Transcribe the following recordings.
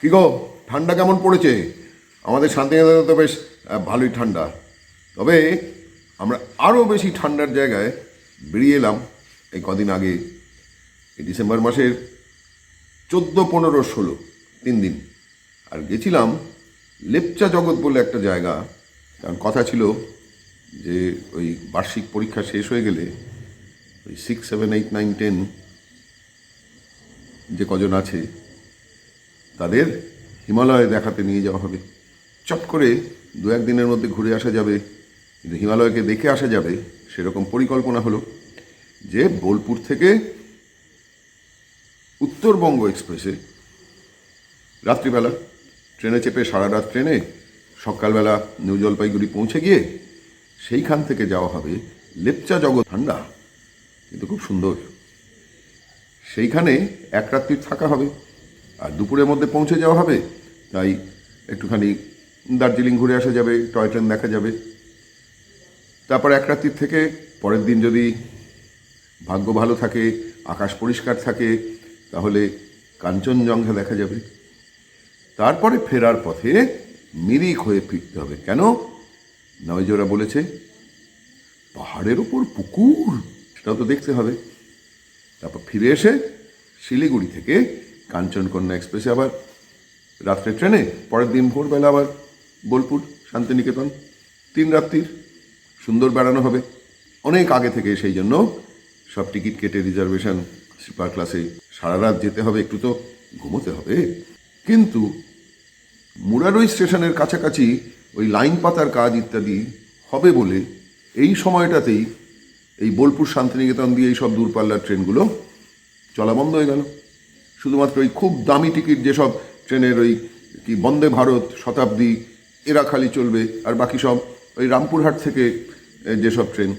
কি গো, ঠান্ডা কেমন পড়েছে? আমাদের শান্তিনিকেতনে তো বেশ ভালোই ঠান্ডা। তবে আমরা আরও বেশি ঠান্ডার জায়গায় বেরিয়ে এলাম এই কদিন আগে। এই ডিসেম্বর মাসের চোদ্দ, পনেরো, ষোলো, তিন দিন। আর গেছিলাম লেপচা জগৎ বলে একটা জায়গা। কারণ কথা ছিল যে ওই বার্ষিক পরীক্ষা শেষ হয়ে গেলে ওই six seven eight nine ten যে কজন আছে তাদের হিমালয়ে দেখাতে নিয়ে যাওয়া হবে। চট করে দু একদিনের মধ্যে ঘুরে আসা যাবে। কিন্তু হিমালয়কে দেখে আসা যাবে, সেরকম পরিকল্পনা হলো যে বোলপুর থেকে উত্তরবঙ্গ এক্সপ্রেসে। রাত্রিবেলা ট্রেনে চেপে সারা রাত ট্রেনে সকালবেলা নিউ জলপাইগুড়ি পৌঁছে গিয়ে সেইখান থেকে যাওয়া হবে লেপচা জগৎ ঠান্ডা কিন্তু খুব সুন্দর। সেইখানে এক রাত্রি থাকা হবে। আর দুপুরের মধ্যে পৌঁছে যাওয়া হবে। তাই একটুখানি দার্জিলিং ঘুরে আসা যাবে, টয় ট্রেন দেখা যাবে। তারপর এক রাত্রির থেকে পরের দিন যদি ভাগ্য ভালো থাকে, আকাশ পরিষ্কার থাকে, তাহলে কাঞ্চনজঙ্ঘা দেখা যাবে। তারপরে ফেরার পথে মিরিক হয়ে ফিরতে হবে। কেন? নয়জোরা বলেছে, পাহাড়ের ওপর পুকুর, সেটাও তো দেখতে হবে। তারপর ফিরে এসে শিলিগুড়ি থেকে কাঞ্চনকন্যা এক্সপ্রেসে আবার রাত্রে ট্রেনে, পরের দিন ভোরবেলা আবার বোলপুর, শান্তিনিকেতন, তিন রাত্রির সুন্দর বেড়ানো হবে। অনেক আগে থেকে সেই জন্য সব টিকিট কেটে রিজার্ভেশন স্লিপার ক্লাসে সারা রাত যেতে হবে, একটু তো ঘুমোতে হবে। কিন্তু মুরারই স্টেশনের কাছাকাছি ওই লাইন পাতার কাজ ইত্যাদি হবে বলে এই সময়টাতেই এই বোলপুর, শান্তিনিকেতন দিয়ে এই সব দূরপাল্লার ট্রেনগুলো চলা বন্ধ হয়ে গেল। শুধুমাত্র ওই খুব দামি টিকিট যেসব ট্রেনের ওই কি বন্দে ভারত, শতাব্দী, এরা খালি চলবে, আর বাকি সব ওই রামপুরহাট থেকে যেসব ট্রেন।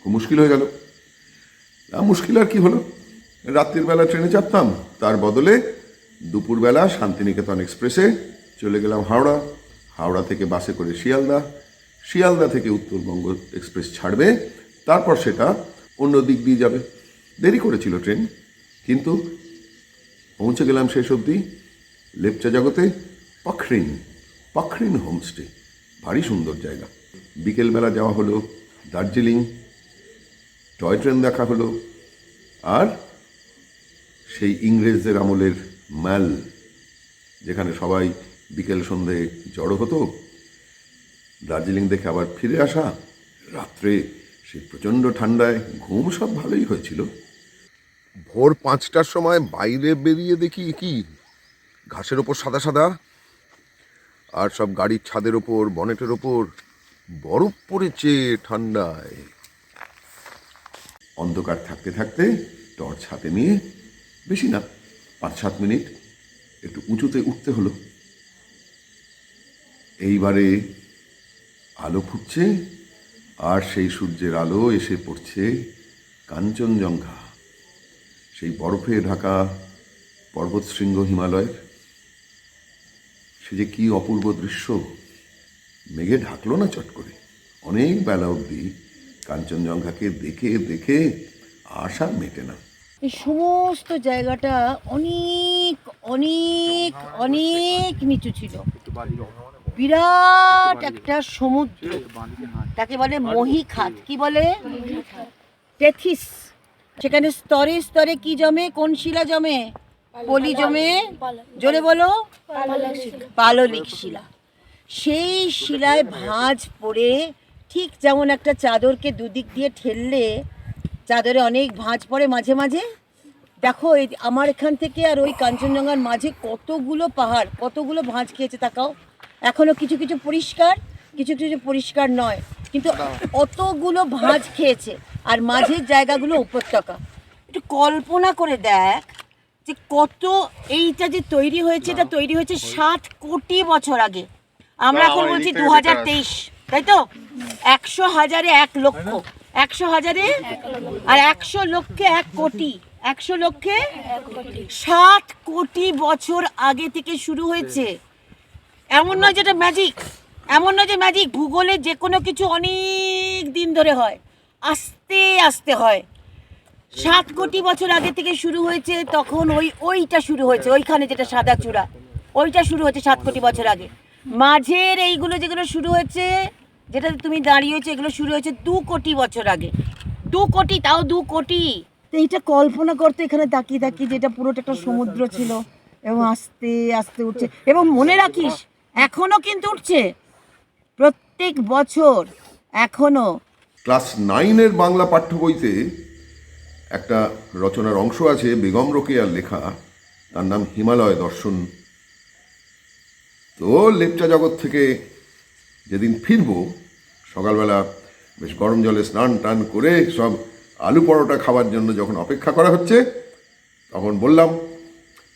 খুব মুশকিল হয়ে গেল। মুশকিল আর কি হলো? রাত্রির বেলা ট্রেনে চাপতাম, তার বদলে দুপুরবেলা শান্তিনিকেতন এক্সপ্রেসে চলে গেলাম হাওড়া। হাওড়া থেকে বাসে করে শিয়ালদা। শিয়ালদা থেকে উত্তরবঙ্গ এক্সপ্রেস ছাড়বে, তারপর সেটা অন্য দিক দিয়ে যাবে। দেরি করেছিল ট্রেন, কিন্তু পৌঁছে গেলাম শেষ অবধি। লেপচা জগতে পাখরিন পাখরিন হোমস্টে ভারী সুন্দর জায়গা। বিকেলবেলা যাওয়া হলো দার্জিলিং, টয় ট্রেন দেখা হলো, আর সেই ইংরেজদের আমলের ম্যাল, যেখানে সবাই বিকেল সন্ধে জড়ো হতো। দার্জিলিং দেখে আবার ফিরে আসা। রাত্রে সেই প্রচণ্ড ঠান্ডায় ঘুম সব ভালোই হয়েছিল। ভোর পাঁচটার সময় বাইরে বেরিয়ে দেখি কি ঘাসের ওপর সাদা সাদা, আর সব গাড়ির ছাদের ওপর, বনেটের ওপর বরফ পড়েছে ঠান্ডায়। অন্ধকার থাকতে থাকতে টর্চ হাতে নিয়ে, বেশি না পাঁচ সাত মিনিট একটু উঁচুতে উঠতে হলো। এইবারে আলো ফুটছে, আর সেই সূর্যের আলো এসে পড়ছে কাঞ্চনজঙ্ঘা। সেই বরফে ঢাকা পর্বতশৃঙ্গ হিমালয়ের। সে যে কি অপূর্ব দৃশ্য। মেঘে ঢাকলো না চট করে। অনেক বেলা অবধি কাঞ্চনজঙ্ঘাকে দেখে দেখে আশা মেটে না। এই সমস্ত জায়গাটা অনেক অনেক অনেক নিচু ছিল। বিরাট একটা সমুদ্র। তাকে বলে মহিখাত। কি বলে? টেথিস। সেখানে স্তরে স্তরে কি জমে? কোন শিলা জমে? পলি জমে? জোরে বলো। পাললিক শিলা। সেই শিলায় ভাঁজ পড়ে ঠিক যেমন একটা চাদরকে দুদিক দিয়ে ঠেললে চাদরে অনেক ভাঁজ পড়ে মাঝে মাঝে। দেখো, এই আমার এখান থেকে আর ওই কাঞ্চনজঙ্ঘার মাঝে কতগুলো পাহাড়, কতগুলো ভাঁজ খেয়েছে তাকাও। এখনও কিছু কিছু পরিষ্কার, কিছু কিছু পরিষ্কার নয়। কিন্তু অতগুলো ভাঁজ খেয়েছে আর মাঝের জায়গাগুলো উপত্যকা। একটু কল্পনা করে দেখ যে কত এইটা যে তৈরি হয়েছে এটা তৈরি হয়েছে ষাট কোটি বছর আগে। আমরা এখন বলছি দু হাজার তেইশ তাই তো? একশো হাজারে এক লক্ষ। একশো হাজারে? আর একশো লক্ষে এক কোটি। একশো লক্ষে ষাট কোটি বছর আগে থেকে শুরু হয়েছে। এমন নয় যেটা ম্যাজিক এমন নয় যে ম্যাজিক ভূগোলে যে কোনো কিছু অনেক দিন ধরে হয়। আস্তে আস্তে হয়। সাত কোটি বছর আগে থেকে শুরু হয়েছে, তখন ওই, ওইটা শুরু হয়েছে, ওইখানে যেটা সাদা চূড়া, ওইটা শুরু হয়েছে সাত কোটি বছর আগে। মাঝের এইগুলো যেগুলো শুরু হয়েছে, যেটা তুমি দাঁড়িয়েছো, এগুলো শুরু হয়েছে দু কোটি বছর আগে। দু কোটি, তাও দু কোটি। এইটা কল্পনা করতে এখানে তাকিয়ে তাকিয়ে যেটা পুরোটা একটা সমুদ্র ছিল, এবং আস্তে আস্তে উঠছে। এবং মনে রাখিস, এখনও কিন্তু উঠছে। প্রত্যেক বছর এখনও ক্লাস নাইনের বাংলা পাঠ্য বইতে একটা রচনার অংশ আছে, বেগম রোকেয়ার লেখা। তার নাম হিমালয় দর্শন। তো লেপচা জগৎ থেকে যেদিন ফিরবো, সকালবেলা বেশ গরম জলে স্নান টান করে সব আলু পরোটা খাওয়ার জন্য যখন অপেক্ষা করা হচ্ছে, তখন বললাম,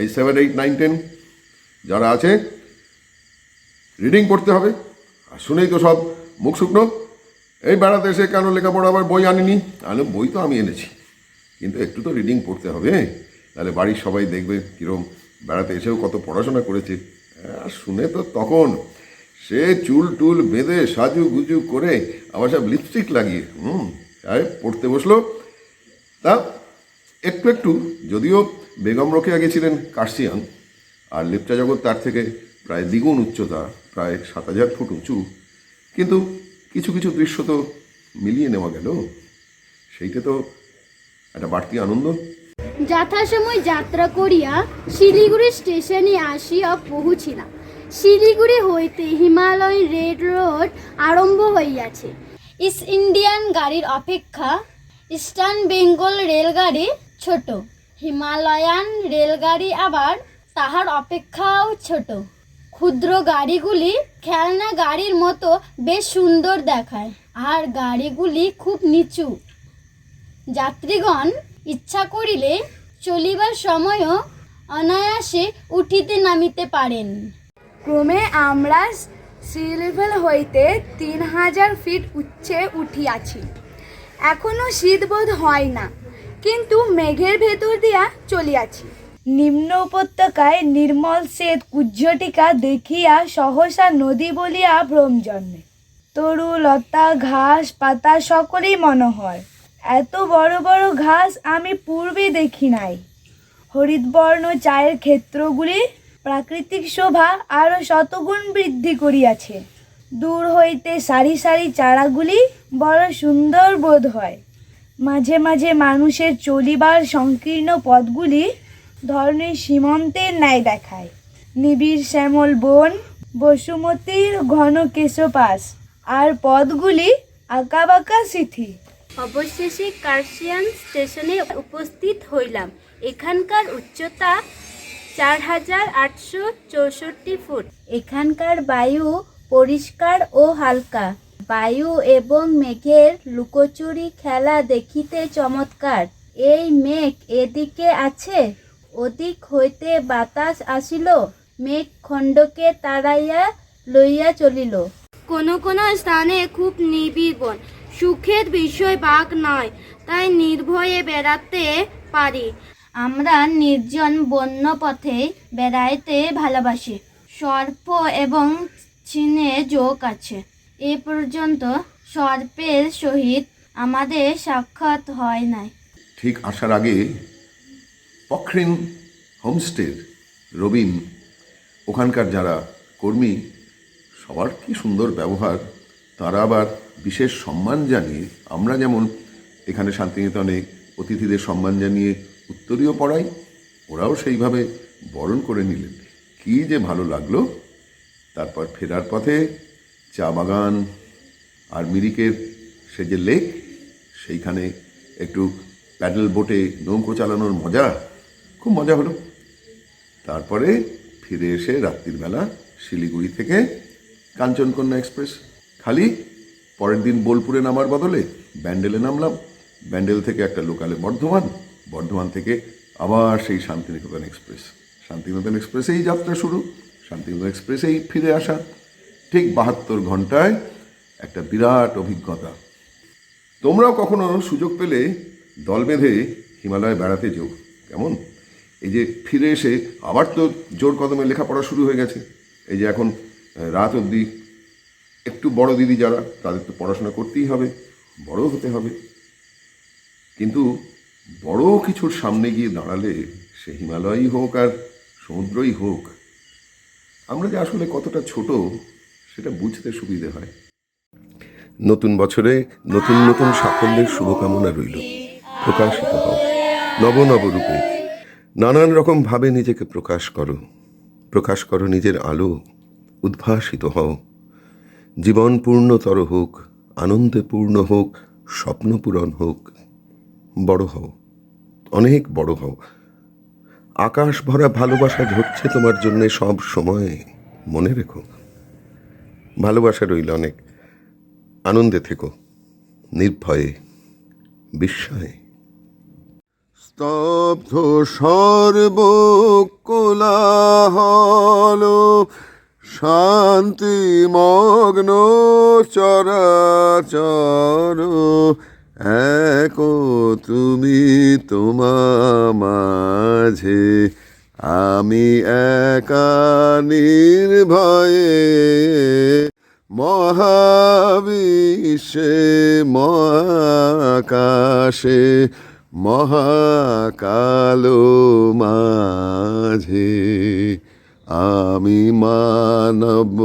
এই সেভেন এইট নাইন টেন যারা আছে রিডিং করতে হবে। আর শুনেই তো সব মুখ শুকনো। এই বেড়াতে এসে কেন লেখাপড়া আবার বই আনিনি? আরে বই তো আমি এনেছি। কিন্তু একটু তো রিডিং পড়তে হবে তাহলে বাড়ির সবাই দেখবে কীরকম বেড়াতে এসেও কত পড়াশোনা করেছে। আর শুনে তো তখন সে চুল টুল বেঁধে সাজু গুজু করে আবার সব লিপস্টিক লাগিয়ে, হুম সাহেব পড়তে বসল। তা একটু একটু, যদিও বেগম রোকেয়া গেছিলেন, কার্সিয়ান, আর লেপচা জগৎ তার থেকে প্রায় দ্বিগুণ উচ্চতা, প্রায় সাত হাজার ফুট উঁচু। কিন্তু কিছু কিছু দৃশ্য তো মিলিয়ে নেওয়া গেল। সেইটা তো একটা বাড়তি আনন্দ। যথাসময় যাত্রা করিয়া শিলিগুড়ি স্টেশনে আসিয়া পৌঁছিলাম। শিলিগুড়ি হইতে হিমালয় রেড রোড আরম্ভ হইয়াছে। ইস্ট ইন্ডিয়ান গাড়ির অপেক্ষা ইস্টার্ন বেঙ্গল রেলগাড়ি ছোট। হিমালয়ান রেলগাড়ি আবার তাহার অপেক্ষাও ছোট। ক্ষুদ্র গাড়িগুলি খেলনা গাড়ির মতো বেশ সুন্দর দেখায়। আর গাড়িগুলি খুব নিচু। যাত্রীগণ ইচ্ছা করিলে চলিবার সময়ও অনায়াসে উঠিতে নামিতে পারেন। ক্রমে আমরা সি লেভেল হইতে তিন হাজার ফিট উচ্চে উঠিয়াছি। এখনও শীতবোধ হয় না, কিন্তু মেঘের ভেতর দিয়া চলিয়াছি। নিম্ন উপত্যকায় নির্মল শ্বেত কুজ্জটিকা দেখিয়া সহসা নদী বলিয়া ভ্রম জন্মে। তরু, লতা, ঘাস, পাতা সকলেই মনোহর। এত বড় বড় ঘাস আমি পূর্বে দেখি নাই। হরিতবর্ণ চায়ের ক্ষেত্রগুলি প্রাকৃতিক শোভা আরও শতগুণ বৃদ্ধি করিয়াছে। দূর হইতে সারি সারি চারাগুলি বড় সুন্দর বোধ হয়। মাঝে মাঝে মানুষের চলিবার সংকীর্ণ পথগুলি ধরনের সীমন্তের ন্যায় দেখায়। নিবিড় শ্যামল বন, বসুমতির ঘন কেশপাস আর পথগুলি আঁকাবাঁকা সিথি। অবশেষে কার্শিয়ান স্টেশনে উপস্থিত হইলাম। এখানকার উচ্চতা চার হাজার আটশো চৌষট্টি ফুট। এখানকার বায়ু পরিষ্কার ও হালকা। বায়ু এবং মেঘের লুকোচুরি খেলা দেখিতে চমৎকার। এই মেঘ এদিকে আছে? ওদিক হইতে বাতাস আসিল মেঘ খণ্ডকে তাড়াইয়া লইয়া চলিল। কোন কোন স্থানে খুব নিবিড় বন সুখের বিষয় বাঘ নয় তাই নির্ভয়ে বেড়াতে পারি। আমরা নির্জন বন্য পথে বেড়াইতে ভালোবাসি। সর্প এবং চীনে যোগ আছে। এ পর্যন্ত সর্পের সহিত আমাদের সাক্ষাৎ হয় নাই। ঠিক আসার আগে পখরিন, হোমস্টের রবিন, ওখানকার যারা কর্মী, সবার কি সুন্দর ব্যবহার। তারা আবার বিশেষ সম্মান জানিয়ে, আমরা যেমন এখানে শান্তিনিকেতনে অতিথিদের সম্মান জানিয়ে উত্তরীয় পড়াই, ওরাও সেইভাবে বরণ করে নিলেন। কী যে ভালো লাগল। তারপর ফেরার পথে চা বাগান আর মিরিকের সে যে লেক, সেইখানে একটু প্যাডেল বোটে নৌকো চালানোর মজা। খুব মজা হলো। তারপরে ফিরে এসে রাত্রির বেলা শিলিগুড়ি থেকে কাঞ্চনকন্যা এক্সপ্রেস। খালি পরের দিন বোলপুরে নামার বদলে ব্যান্ডেলে নামলাম। ব্যান্ডেল থেকে একটা লোকালে বর্ধমান বর্ধমান থেকে আবার সেই শান্তিনিকেতন এক্সপ্রেস। শান্তিনিকেতন এক্সপ্রেসেই যাত্রা শুরু, শান্তিনিকেতন এক্সপ্রেসেই ফিরে আসা। ঠিক বাহাত্তর ঘন্টায় একটা বিরাট অভিজ্ঞতা। তোমরাও কখনো সুযোগ পেলে দল বেঁধে হিমালয়ে বেড়াতে যেও। কেমন? এই যে ফিরে এসে আবার তো জোর কদমে লেখাপড়া শুরু হয়ে গেছে। এই যে এখন রাত অবধি একটু বড় দিদি যারা, তাদের তো পড়াশোনা করতেই হবে বড় হতে হবে। কিন্তু বড় কিছুর সামনে গিয়ে দাঁড়ালে সে হিমালয়ই হোক আর সমুদ্রই হোক, আমরা যে আসলে কতটা ছোট সেটা বুঝতে সুবিধে হয়। নতুন বছরে নতুন নতুন সাফল্যের শুভকামনা রইল। প্রকাশিত হও নব নব রূপে নানান রকম ভাবে নিজেকে প্রকাশ করো। প্রকাশ করো নিজের আলো, উদ্ভাসিত হও। জীবন পূর্ণতর হোক, আনন্দে পূর্ণ হোক স্বপ্ন পূরণ হোক, বড় হও, অনেক বড় হও। আকাশ ভরা ভালোবাসা ঝরছে তোমার জন্য সব সময়, মনে রেখো। ভালোবাসা রইল অনেক। আনন্দে থেকো, নির্ভয়ে, বিস্ময়ে। স্তব্ধ সর্ব কোলাহল শান্তি মগ্ন চরাচর, এক তুমি তোমা মাঝে। আমি একা নির্ভয়ে, মহাবিশ্বে মহাকাশে মহাকালো মাঝে আমি মানব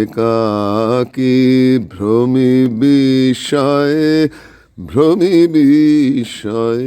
একাকি ভ্রমি বিষয়ে ভ্রমি বিষয়ে।